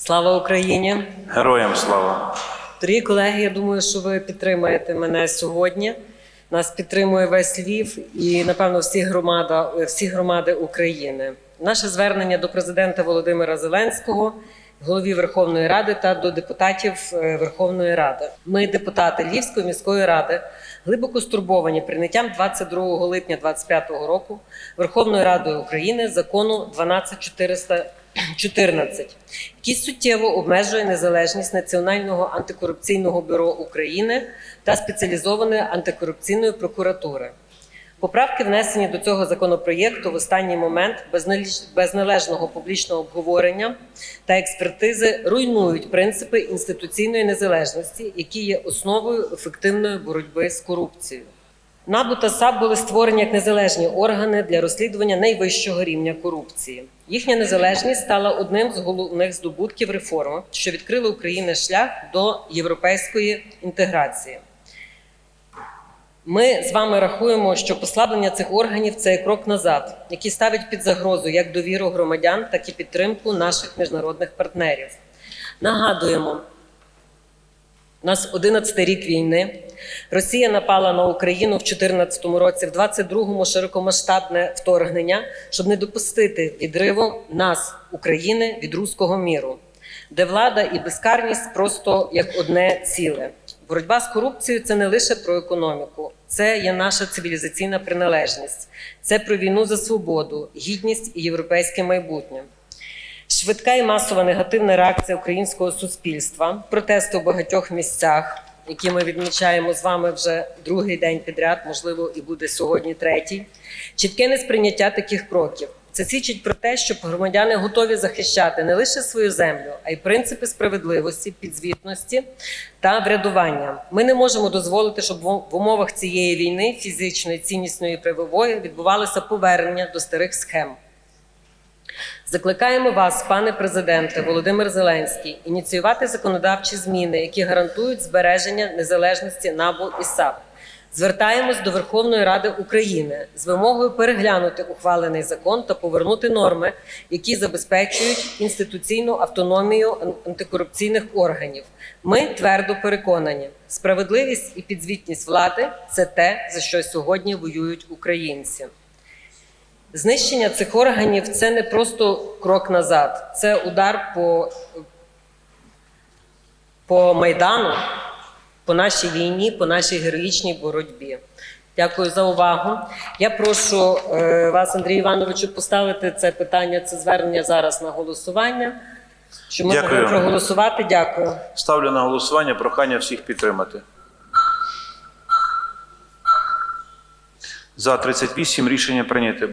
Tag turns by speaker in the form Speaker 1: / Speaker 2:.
Speaker 1: Слава Україні!
Speaker 2: Героям слава!
Speaker 1: Дорогі колеги, я думаю, що ви підтримаєте мене сьогодні. Нас підтримує весь Львів і, напевно, всі, громада, всі громади України. Наше звернення до президента Володимира Зеленського, голові Верховної Ради та до депутатів е, Верховної Ради. Ми, депутати Львівської міської ради, глибоко стурбовані прийняттям 22 липня 2025 року Верховною Радою України закону 12414, який суттєво обмежує незалежність Національного антикорупційного бюро України та спеціалізованої антикорупційної прокуратури. Поправки, внесені до цього законопроєкту в останній момент без належного публічного обговорення та експертизи руйнують принципи інституційної незалежності, які є основою ефективної боротьби з корупцією. НАБУ та САП були створені як незалежні органи для розслідування найвищого рівня корупції. Їхня незалежність стала одним з головних здобутків реформ, що відкрили Україні шлях до європейської інтеграції. Ми з вами рахуємо, що послаблення цих органів це крок назад, який ставить під загрозу як довіру громадян, так і підтримку наших міжнародних партнерів. Нагадуємо, у нас 11 рік війни. Росія напала на Україну в 2014 році, в 22-му широкомасштабне вторгнення, щоб не допустити відриву нас, України, від руського міру, де влада і безкарність просто як одне ціле. Боротьба з корупцією це не лише про економіку, це є наша цивілізаційна приналежність, це про війну за свободу, гідність і європейське майбутнє. Швидка і масова негативна реакція українського суспільства, протести у багатьох місцях, які ми відмічаємо з вами вже другий день підряд, можливо, і буде сьогодні третій. Чітке несприйняття таких кроків. Це свідчить про те, що громадяни готові захищати не лише свою землю, а й принципи справедливості, підзвітності та врядування. Ми не можемо дозволити, щоб в умовах цієї війни, фізичної, ціннісної правової, відбувалося повернення до старих схем. Закликаємо вас, пане президенте Володимир Зеленський, ініціювати законодавчі зміни, які гарантують збереження незалежності НАБУ і САП. Звертаємось до Верховної Ради України з вимогою переглянути ухвалений закон та повернути норми, які забезпечують інституційну автономію антикорупційних органів. Ми твердо переконані, справедливість і підзвітність влади це те, за що сьогодні воюють українці. Знищення цих органів це не просто крок назад, це удар по, по Майдану, по нашій війні, по нашій героїчній боротьбі. Дякую за увагу. Я прошу е, вас, Андрій Івановичу, поставити це питання, це звернення зараз на голосування. Щоб ми
Speaker 2: Дякую.
Speaker 1: проголосувати. Дякую.
Speaker 2: Ставлю на голосування прохання всіх підтримати. За 38 рішення прийняте.